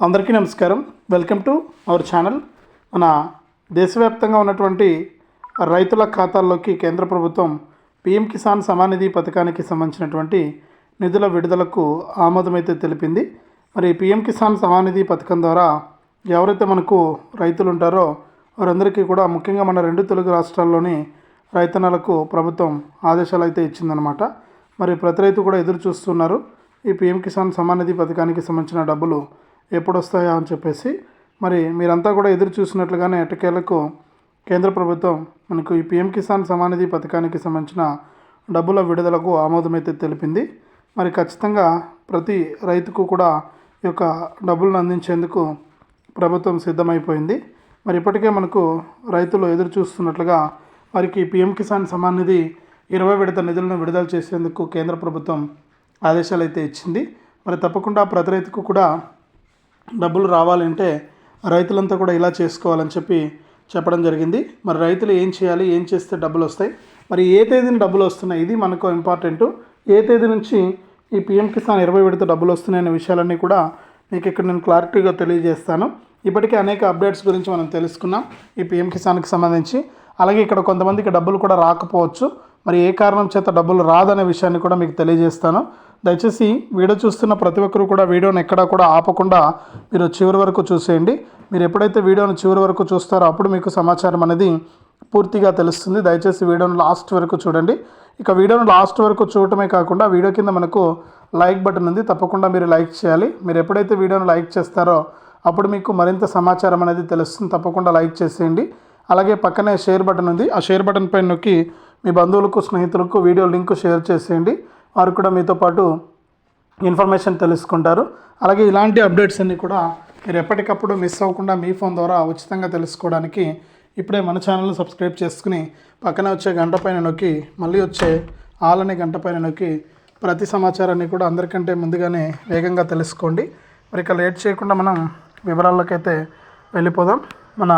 అందరికీ నమస్కారం. Welcome to our channel. మన దేశవ్యాప్తంగా ఉన్నటువంటి రైతుల ఖాతాల్లోకి కేంద్ర ప్రభుత్వం పిఎం కిసాన్ సమానిధి పథకానికి సంబంధించినటువంటి నిధుల విడుదలకు ఆమోదమైతే తెలిపింది. మరి పిఎం కిసాన్ సమానిధి పథకం ద్వారా ఎవరైతే మనకు రైతులు ఉంటారో వారందరికీ కూడా ముఖ్యంగా మన రెండు తెలుగు రాష్ట్రాల్లోని రైతన్నలకు ప్రభుత్వం ఆదేశాలు అయితే ఇచ్చిందనమాట మరి ప్రతి రైతు కూడా ఎదురు చూస్తున్నారు. ఈ పిఎం కిసాన్ సమానిధి పథకానికి సంబంధించిన డబ్బులు ఎప్పుడు వస్తాయా అని చెప్పేసి మరి మీరంతా కూడా ఎదురు చూసినట్లుగానే ఎట్టకేలకు కేంద్ర ప్రభుత్వం మనకు ఈ పిఎం కిసాన్ సమానిధి పథకానికి సంబంధించిన డబ్బుల విడుదలకు ఆమోదమైతే తెలిపింది. మరి ఖచ్చితంగా ప్రతి రైతుకు కూడా ఈ యొక్క డబ్బులను అందించేందుకు ప్రభుత్వం సిద్ధమైపోయింది. మరి ఇప్పటికే మనకు రైతులు ఎదురు చూస్తున్నట్లుగా వారికి పిఎం కిసాన్ సమానిధి నిధి ఇరవై విడత నిధులను విడుదల చేసేందుకు కేంద్ర ప్రభుత్వం ఆదేశాలు అయితే ఇచ్చింది. మరి తప్పకుండా ప్రతి రైతుకు కూడా డబ్బులు రావాలంటే రైతులంతా కూడా ఇలా చేసుకోవాలని చెప్పి చెప్పడం జరిగింది. మరి రైతులు ఏం చేయాలి ఏం చేస్తే డబ్బులు వస్తాయి? మరి ఏ తేదీన డబ్బులు వస్తున్నాయి? ఇది మనకు ఇంపార్టెంట్ ఏ తేదీ నుంచి ఈ పిఎం కిసాన్ ఇరవై విడత డబ్బులు వస్తున్నాయనే విషయాలన్నీ కూడా మీకు ఇక్కడ నేను క్లారిటీగా తెలియజేస్తాను. ఇప్పటికే అనేక అప్డేట్స్ గురించి మనం తెలుసుకున్నాం ఈ పిఎం కిసాన్కి సంబంధించి. అలాగే ఇక్కడ కొంతమందికి డబ్బులు కూడా రాకపోవచ్చు. మరి ఏ కారణం చేత డబ్బులు రాదనే విషయాన్ని కూడా మీకు తెలియజేస్తాను. దయచేసి వీడియో చూస్తున్న ప్రతి ఒక్కరు కూడా వీడియోని ఎక్కడా కూడా ఆపకుండా మీరు చివరి వరకు చూసేయండి. మీరు ఎప్పుడైతే వీడియోను చివరి వరకు చూస్తారో అప్పుడు మీకు సమాచారం అనేది పూర్తిగా తెలుస్తుంది. దయచేసి వీడియోను లాస్ట్ వరకు చూడండి. ఇక వీడియోను లాస్ట్ వరకు చూడటమే కాకుండా వీడియో కింద మనకు లైక్ బటన్ ఉంది. తప్పకుండా మీరు లైక్ చేయాలి. మీరు ఎప్పుడైతే వీడియోను లైక్ చేస్తారో అప్పుడు మీకు మరింత సమాచారం అనేది తెలుస్తుంది. తప్పకుండా లైక్ చేసేయండి. అలాగే పక్కనే షేర్ బటన్ ఉంది. ఆ షేర్ బటన్ పైన నొక్కి మీ బంధువులకు స్నేహితులకు వీడియో లింక్ షేర్ చేసేయండి. వారు కూడా మీతో పాటు ఇన్ఫర్మేషన్ తెలుసుకుంటారు. అలాగే ఇలాంటి అప్డేట్స్ అన్నీ కూడా మీరు ఎప్పటికప్పుడు మిస్ అవ్వకుండా మీ ఫోన్ ద్వారా ఉచితంగా తెలుసుకోవడానికి ఇప్పుడే మన ఛానల్ని సబ్స్క్రైబ్ చేసుకుని పక్కనే వచ్చే గంట పైన నొక్కి మళ్ళీ వచ్చే ఆల్ అనే గంట పైన నొక్కి ప్రతి సమాచారాన్ని కూడా అందరికంటే ముందుగానే వేగంగా తెలుసుకోండి. మరి ఇక లేట్ చేయకుండా మనం వివరాల్లోకైతే వెళ్ళిపోదాం. మన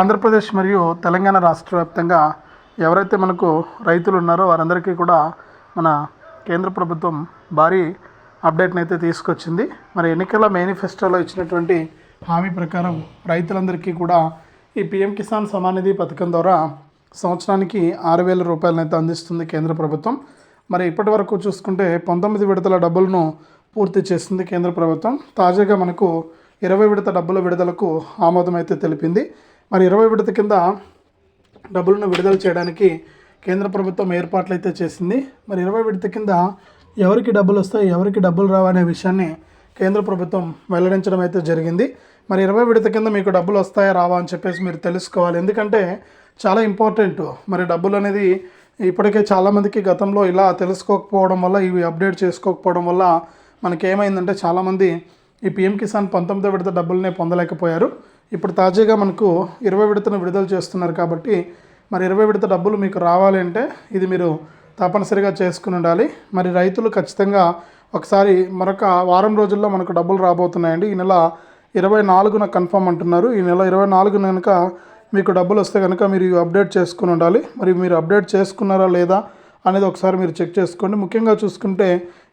ఆంధ్రప్రదేశ్ మరియు తెలంగాణ రాష్ట్ర వ్యాప్తంగా ఎవరైతే మనకు రైతులు ఉన్నారో వారందరికీ కూడా మన కేంద్ర ప్రభుత్వం భారీ అప్డేట్ని అయితే తీసుకొచ్చింది. మరి ఎన్నికల మేనిఫెస్టోలో ఇచ్చినటువంటి హామీ ప్రకారం రైతులందరికీ కూడా ఈ పిఎం కిసాన్ సమానిధి పథకం ద్వారా సంవత్సరానికి ఆరు వేల రూపాయలను అయితే అందిస్తుంది కేంద్ర ప్రభుత్వం. మరి ఇప్పటి వరకు చూసుకుంటే పంతొమ్మిది విడతల డబ్బులను పూర్తి చేసింది కేంద్ర ప్రభుత్వం. తాజాగా మనకు ఇరవై విడత డబ్బుల విడుదలకు ఆమోదం అయితే తెలిపింది. మరి ఇరవై విడత కింద డబ్బులను విడుదల చేయడానికి కేంద్ర ప్రభుత్వం ఏర్పాట్లు అయితే చేసింది. మరి ఇరవై విడత కింద ఎవరికి డబ్బులు వస్తాయి ఎవరికి డబ్బులు రావనే విషయాన్ని కేంద్ర ప్రభుత్వం వెల్లడించడం అయితే జరిగింది. మరి ఇరవై విడత కింద మీకు డబ్బులు వస్తాయా రావా అని చెప్పేసి మీరు తెలుసుకోవాలి. ఎందుకంటే చాలా ఇంపార్టెంట్ మరి డబ్బులు అనేది ఇప్పటికే చాలామందికి గతంలో ఇలా తెలుసుకోకపోవడం వల్ల ఇవి అప్డేట్ చేసుకోకపోవడం వల్ల మనకేమైందంటే చాలామంది ఈ పిఎం కిసాన్ పంతొమ్మిదో విడత డబ్బులనే పొందలేకపోయారు. ఇప్పుడు తాజాగా మనకు ఇరవై విడతను విడుదల చేస్తున్నారు కాబట్టి మరి ఇరవై విడత డబ్బులు మీకు రావాలి అంటే ఇది మీరు తప్పనిసరిగా చేసుకుని ఉండాలి. మరి రైతులు ఖచ్చితంగా ఒకసారి మరొక వారం రోజుల్లో మనకు డబ్బులు రాబోతున్నాయండి. ఈ నెల ఇరవై నాలుగున కన్ఫర్మ్ అంటున్నారు. ఈ నెల ఇరవై నాలుగున కనుక మీకు డబ్బులు వస్తే కనుక మీరు ఇవి అప్డేట్ చేసుకుని ఉండాలి. మరి మీరు అప్డేట్ చేసుకున్నారా లేదా అనేది ఒకసారి మీరు చెక్ చేసుకోండి. ముఖ్యంగా చూసుకుంటే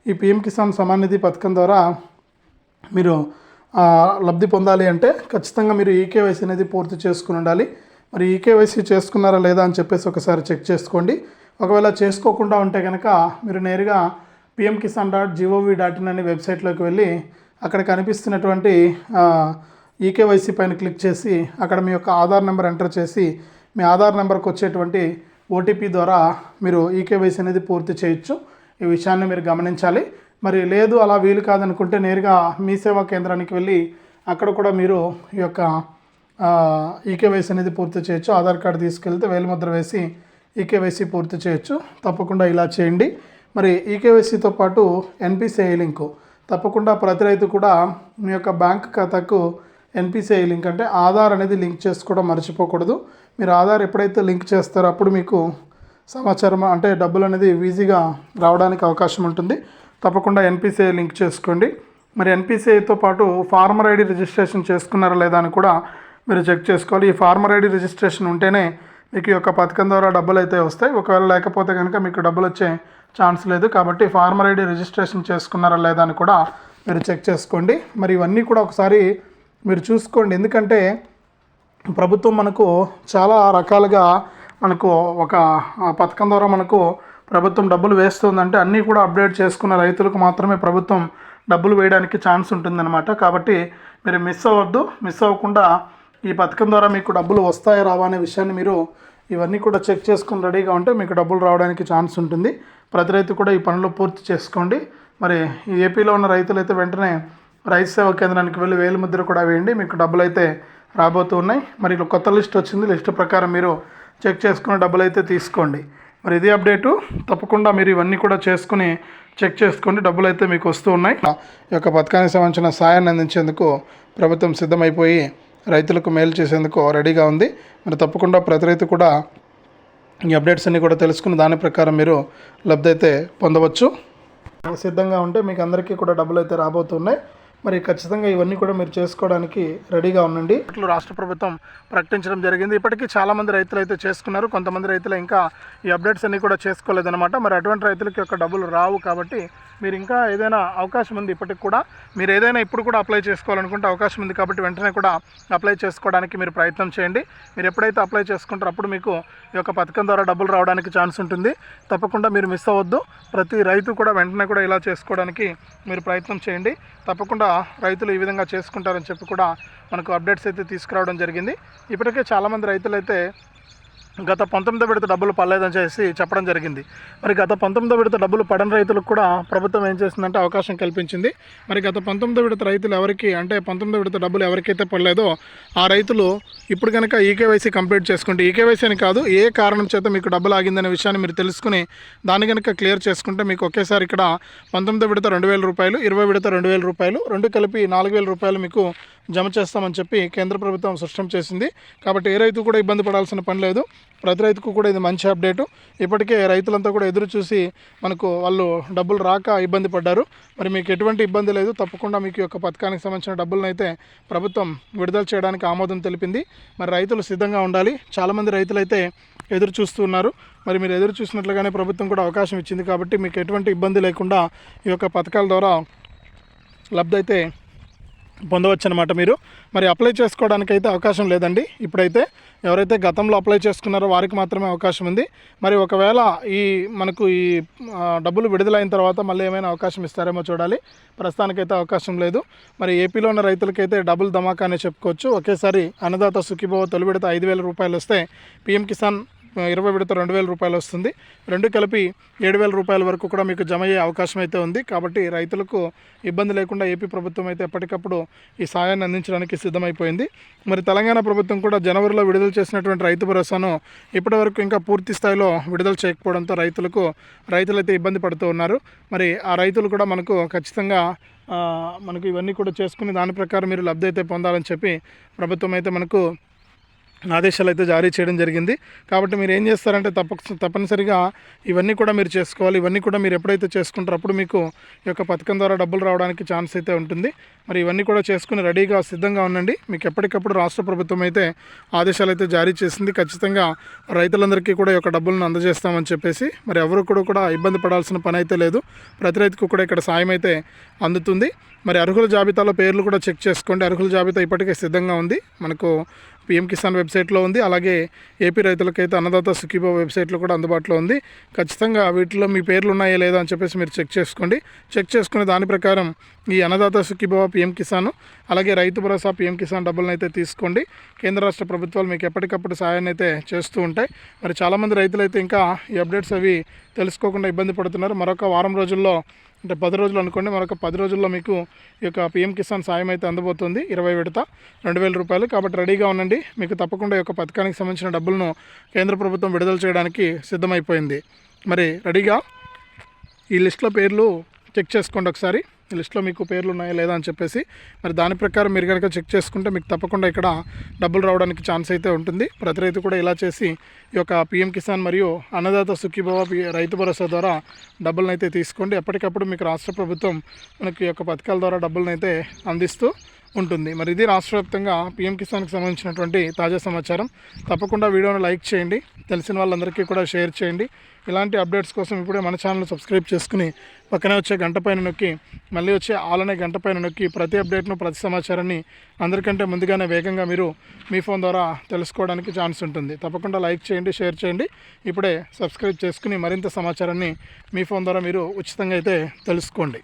ఈ పిఎం కిసాన్ సమాన్ నిధి పథకం ద్వారా మీరు లబ్ధి పొందాలి అంటే ఖచ్చితంగా మీరు ఈకేవైసీ అనేది పూర్తి చేసుకుని ఉండాలి. మరి ఈకేవైసీ చేసుకున్నారా లేదా అని చెప్పేసి ఒకసారి చెక్ చేసుకోండి. ఒకవేళ చేసుకోకుండా ఉంటే కనుక మీరు నేరుగా PM Kisan dot GOV dot in అనే వెబ్సైట్లోకి వెళ్ళి అక్కడ కనిపిస్తున్నటువంటి ఈకేవైసీ పైన క్లిక్ చేసి అక్కడ మీ యొక్క ఆధార్ నెంబర్ ఎంటర్ చేసి మీ ఆధార్ నెంబర్కి వచ్చేటువంటి ఓటీపీ ద్వారా మీరు ఈకేవైసీ అనేది పూర్తి చేయొచ్చు. ఈ విషయాన్ని మీరు గమనించాలి. మరి లేదు అలా వీలు కాదనుకుంటే నేరుగా మీ సేవా కేంద్రానికి వెళ్ళి అక్కడ కూడా మీరు ఈ యొక్క ఈకేవైసీ అనేది పూర్తి చేయొచ్చు. ఆధార్ కార్డు తీసుకెళ్తే వేలిముద్ర వేసి ఈకేవైసీ పూర్తి చేయొచ్చు. తప్పకుండా ఇలా చేయండి. మరి ఈకేవైసీతో పాటు ఎన్పిసిఐ లింకు. తప్పకుండా ప్రతి రైతు కూడా మీ యొక్క బ్యాంక్ ఖాతాకు ఎన్పిసిఐ లింక్ అంటే ఆధార్ అనేది లింక్ చేసుకోవడం మర్చిపోకూడదు. మీరు ఆధార్ ఎప్పుడైతే లింక్ చేస్తారో అప్పుడు మీకు సమాచారం అంటే డబ్బులు అనేది ఈజీగా రావడానికి అవకాశం ఉంటుంది. తప్పకుండా ఎన్పిసిఐ లింక్ చేసుకోండి. మరి ఎన్పిసిఐతో పాటు ఫార్మర్ ఐడి రిజిస్ట్రేషన్ చేసుకున్నారా లేదా అని కూడా మీరు చెక్ చేసుకోవాలి. ఈ ఫార్మర్ ఐడి రిజిస్ట్రేషన్ ఉంటేనే మీకు ఈ యొక్క పథకం ద్వారా డబ్బులు అయితే వస్తాయి. ఒకవేళ లేకపోతే కనుక మీకు డబ్బులు వచ్చే ఛాన్స్ లేదు. కాబట్టి ఫార్మర్ ఐడి రిజిస్ట్రేషన్ చేసుకున్నారా లేదా అని కూడా మీరు చెక్ చేసుకోండి. మరి ఇవన్నీ కూడా ఒకసారి మీరు చూసుకోండి. ఎందుకంటే ప్రభుత్వం మనకు చాలా రకాలుగా మనకు ఒక పథకం ద్వారా మనకు ప్రభుత్వం డబ్బులు వేస్తుందంటే అన్నీ కూడా అప్డేట్ చేసుకున్న రైతులకు మాత్రమే ప్రభుత్వం డబ్బులు వేయడానికి ఛాన్స్ ఉంటుందన్నమాట. కాబట్టి మీరు మిస్ అవ్వద్దు మిస్ అవ్వకుండా ఈ పథకం ద్వారా మీకు డబ్బులు వస్తాయా రావా అనే విషయాన్ని మీరు ఇవన్నీ కూడా చెక్ చేసుకుని రెడీగా ఉంటే మీకు డబ్బులు రావడానికి ఛాన్స్ ఉంటుంది. ప్రతి రైతు కూడా ఈ పనులు పూర్తి చేసుకోండి. మరి ఈ ఏపీలో ఉన్న రైతులు అయితే వెంటనే రైతు సేవా కేంద్రానికి వెళ్ళి వేలు ముద్ర కూడా వేయండి. మీకు డబ్బులు అయితే రాబోతున్నాయి మరి కొత్త లిస్ట్ వచ్చింది. లిస్ట్ ప్రకారం మీరు చెక్ చేసుకుని డబ్బులు అయితే తీసుకోండి. మరి ఇది అప్డేటు. తప్పకుండా మీరు ఇవన్నీ కూడా చేసుకుని చెక్ చేసుకోండి. డబ్బులు అయితే మీకు వస్తూ ఉన్నాయి. ఈ యొక్క పథకానికి సంబంధించిన సాయాన్ని అందించేందుకు ప్రభుత్వం సిద్ధమైపోయి రైతులకు మేలు చేసేందుకు రెడీగా ఉంది. మరి తప్పకుండా ప్రతి రైతు కూడా ఈ అప్డేట్స్ అన్నీ కూడా తెలుసుకుని దాని ప్రకారం మీరు లబ్ధి అయితే పొందవచ్చు. సిద్ధంగా ఉంటే మీకు అందరికీ కూడా డబ్బులు అయితే రాబోతున్నాయి. మరి ఖచ్చితంగా ఇవన్నీ కూడా మీరు చేసుకోవడానికి రెడీగా ఉండండి. ఇట్లా రాష్ట్ర ప్రభుత్వం ప్రకటించడం జరిగింది. ఇప్పటికీ చాలామంది రైతులు అయితే చేసుకున్నారు. కొంతమంది రైతులు ఇంకా ఈ అప్డేట్స్ అన్ని కూడా చేసుకోలేదన్నమాట. మరి అటువంటి రైతులకి యొక్క డబ్బులు రావు కాబట్టి మీరు ఇంకా ఏదైనా అవకాశం ఉంది ఇప్పటికి కూడా. మీరు ఏదైనా ఇప్పుడు కూడా అప్లై చేసుకోవాలనుకుంటే అవకాశం ఉంది కాబట్టి వెంటనే కూడా అప్లై చేసుకోవడానికి మీరు ప్రయత్నం చేయండి. మీరు ఎప్పుడైతే అప్లై చేసుకుంటారో అప్పుడు మీకు ఈ యొక్క పథకం ద్వారా డబ్బులు రావడానికి ఛాన్స్ ఉంటుంది. తప్పకుండా మీరు మిస్ అవ్వద్దు. ప్రతి రైతు కూడా వెంటనే కూడా ఇలా చేసుకోవడానికి మీరు ప్రయత్నం చేయండి. తప్పకుండా రైతులు ఈ విధంగా చేసుకుంటారని చెప్పి కూడా మనకు అప్డేట్స్ అయితే తీసుకురావడం జరిగింది. ఇప్పటికే చాలామంది రైతులు అయితే గత పంతొమ్మిదో విడత డబ్బులు పడలేదని చేసి చెప్పడం జరిగింది. మరి గత పంతొమ్మిదో విడత డబ్బులు పడని రైతులకు కూడా ప్రభుత్వం ఏం చేసిందంటే అవకాశం కల్పించింది. మరి గత పంతొమ్మిదో విడత రైతులు ఎవరికి అంటే పంతొమ్మిదో విడత డబ్బులు ఎవరికైతే పడలేదో ఆ రైతులు ఇప్పుడు కనుక ఈకేవైసీ కంప్లీట్ చేసుకుంటే ఈకేవైసీ అని కాదు ఏ కారణం చేత మీకు డబ్బులు ఆగిందనే విషయాన్ని మీరు తెలుసుకుని దాన్ని కనుక క్లియర్ చేసుకుంటే మీకు ఒకేసారి ఇక్కడ పంతొమ్మిదో విడత రెండు వేల రూపాయలు ఇరవై విడత రెండు వేల రూపాయలు రెండు కలిపి నాలుగు వేల రూపాయలు మీకు జమ చేస్తామని చెప్పి కేంద్ర ప్రభుత్వం స్పష్టం చేసింది. కాబట్టి ఏ రైతు కూడా ఇబ్బంది పడాల్సిన పని లేదు. ప్రతి రైతుకు కూడా ఇది మంచి అప్డేటు. ఇప్పటికే రైతులంతా కూడా ఎదురు చూసి మనకు వాళ్ళు డబ్బులు రాక ఇబ్బంది పడ్డారు. మరి మీకు ఎటువంటి ఇబ్బంది లేదు. తప్పకుండా మీకు యొక్క పథకానికి సంబంధించిన డబ్బులను అయితే ప్రభుత్వం విడుదల చేయడానికి ఆమోదం తెలిపింది. మరి రైతులు సిద్ధంగా ఉండాలి. చాలామంది రైతులు అయితే ఎదురు చూస్తున్నారు మరి మీరు ఎదురు చూసినట్లుగానే ప్రభుత్వం కూడా అవకాశం ఇచ్చింది. కాబట్టి మీకు ఎటువంటి ఇబ్బంది లేకుండా ఈ యొక్క పథకాల ద్వారా లబ్ధి అయితే పొందవచ్చు అనమాట మీరు. మరి అప్లై చేసుకోవడానికి అయితే అవకాశం లేదండి. ఇప్పుడైతే ఎవరైతే గతంలో అప్లై చేసుకున్నారో వారికి మాత్రమే అవకాశం ఉంది. మరి ఒకవేళ ఈ మనకు ఈ డబ్బులు విడుదలైన తర్వాత మళ్ళీ ఏమైనా అవకాశం ఇస్తారేమో చూడాలి. ప్రస్తుతానికైతే అవకాశం లేదు. మరి ఏపీలో ఉన్న రైతులకైతే డబుల్ ధమాకా అనే చెప్పుకోవచ్చు. ఒకేసారి అన్నదాత సుఖీభవ తొలి విడత ఐదు వేల రూపాయలు వస్తే పీఎం కిసాన్ ఇరవై విడత రెండు వేల రూపాయలు వస్తుంది. రెండు కలిపి ఏడు వేల రూపాయల వరకు కూడా మీకు జమ అయ్యే అవకాశం అయితే ఉంది. కాబట్టి రైతులకు ఇబ్బంది లేకుండా ఏపీ ప్రభుత్వం అయితే ఎప్పటికప్పుడు ఈ సాయాన్ని అందించడానికి సిద్ధమైపోయింది. మరి తెలంగాణ ప్రభుత్వం కూడా జనవరిలో విడుదల చేసినటువంటి రైతు భరోసాను ఇప్పటివరకు ఇంకా పూర్తి స్థాయిలో విడుదల చేయకపోవడంతో రైతులకు రైతులు అయితే ఇబ్బంది పడుతూ ఉన్నారు. మరి ఆ రైతులు కూడా మనకు ఖచ్చితంగా మనకు ఇవన్నీ కూడా చేసుకుని దాని ప్రకారం మీరు లబ్ధి అయితే పొందాలని చెప్పి ప్రభుత్వం అయితే మనకు ఆదేశాలు అయితే జారీ చేయడం జరిగింది. కాబట్టి మీరు ఏం చేస్తారంటే తప్పక తప్పనిసరిగా ఇవన్నీ కూడా మీరు చేసుకోవాలి. ఇవన్నీ కూడా మీరు ఎప్పుడైతే చేసుకుంటారో అప్పుడు మీకు ఈ యొక్క పథకం ద్వారా డబ్బులు రావడానికి ఛాన్స్ అయితే ఉంటుంది. మరి ఇవన్నీ కూడా చేసుకుని రెడీగా సిద్ధంగా ఉండండి. మీకు ఎప్పటికప్పుడు రాష్ట్ర ప్రభుత్వం అయితే ఆదేశాలు అయితే జారీ చేసింది. ఖచ్చితంగా రైతులందరికీ కూడా ఈ యొక్క డబ్బులను అందజేస్తామని చెప్పేసి మరి ఎవరు కూడా కూడా ఇబ్బంది పడాల్సిన పని అయితే లేదు. ప్రతి రైతుకు కూడా ఇక్కడ సాయం అయితే అందుతుంది. మరి అర్హుల జాబితాలో పేర్లు కూడా చెక్ చేసుకోండి. అర్హుల జాబితా ఇప్పటికే సిద్ధంగా ఉంది. మనకు పిఎం కిసాన్ వెబ్సైట్లో ఉంది. అలాగే ఏపీ రైతులకైతే అన్నదాత సుఖీభావ వెబ్సైట్లో కూడా అందుబాటులో ఉంది. ఖచ్చితంగా వీటిలో మీ పేర్లు ఉన్నాయా లేదా అని చెప్పేసి మీరు చెక్ చేసుకోండి. చెక్ చేసుకుని దాని ప్రకారం ఈ అన్నదాత సుఖీభావ పిఎం కిసాన్ అలాగే రైతు భరోసా పిఎం కిసాన్ డబ్బులను అయితే తీసుకోండి. కేంద్ర రాష్ట్ర ప్రభుత్వాలు మీకు ఎప్పటికప్పుడు సాయాన్ని అయితే చేస్తూ ఉంటాయి. మరి చాలామంది రైతులు అయితే ఇంకా ఈ అప్డేట్స్ అవి తెలుసుకోకుండా ఇబ్బంది పడుతున్నారు. మరొక వారం రోజుల్లో అంటే పది రోజులు అనుకోండి మరొక పది రోజుల్లో మీకు ఈ యొక్క పిఎం కిసాన్ సాయం అయితే అందబోతుంది ఇరవై విడత రెండు వేల రూపాయలు. కాబట్టి రెడీగా ఉండండి. మీకు తప్పకుండా ఈ యొక్క పథకానికి సంబంధించిన డబ్బులను కేంద్ర ప్రభుత్వం విడుదల చేయడానికి సిద్ధమైపోయింది. మరి రెడీగా? ఈ లిస్ట్లో పేర్లు చెక్ చేసుకోండి ఒకసారి. లిస్ట్లో మీకు పేర్లు ఉన్నాయా లేదా అని చెప్పేసి మరి దాని ప్రకారం మీరు కనుక చెక్ చేసుకుంటే మీకు తప్పకుండా ఇక్కడ డబ్బులు రావడానికి ఛాన్స్ అయితే ఉంటుంది. ప్రతి రైతు కూడా ఇలా చేసి ఈ యొక్క పిఎం కిసాన్ మరియు అన్నదాత సుఖీభవ రైతు భరోసా ద్వారా డబ్బులను అయితే తీసుకోండి. ఎప్పటికప్పుడు మీకు రాష్ట్ర ప్రభుత్వం మనకి ఈ యొక్క పథకాల ద్వారా డబ్బులను అయితే అందిస్తూ ఉంటుంది. మరి ఇది రాష్ట్ర వ్యాప్తంగా పీఎం కిసాన్కి సంబంధించినటువంటి తాజా సమాచారం. తప్పకుండా వీడియోను లైక్ చేయండి. తెలిసిన వాళ్ళందరికీ కూడా షేర్ చేయండి. ఇలాంటి అప్డేట్స్ కోసం ఇప్పుడే మన ఛానల్ సబ్స్క్రైబ్ చేసుకుని పక్కనే వచ్చే గంట పైన నొక్కి మళ్ళీ వచ్చే ఆలనే గంట పైన నొక్కి ప్రతి అప్డేట్ను ప్రతి సమాచారాన్ని అందరికంటే ముందుగానే వేగంగా మీరు మీ ఫోన్ ద్వారా తెలుసుకోవడానికి ఛాన్స్ ఉంటుంది. తప్పకుండా లైక్ చేయండి షేర్ చేయండి. ఇప్పుడే సబ్స్క్రైబ్ చేసుకుని మరింత సమాచారాన్ని మీ ఫోన్ ద్వారా మీరు ఉచితంగా అయితే తెలుసుకోండి.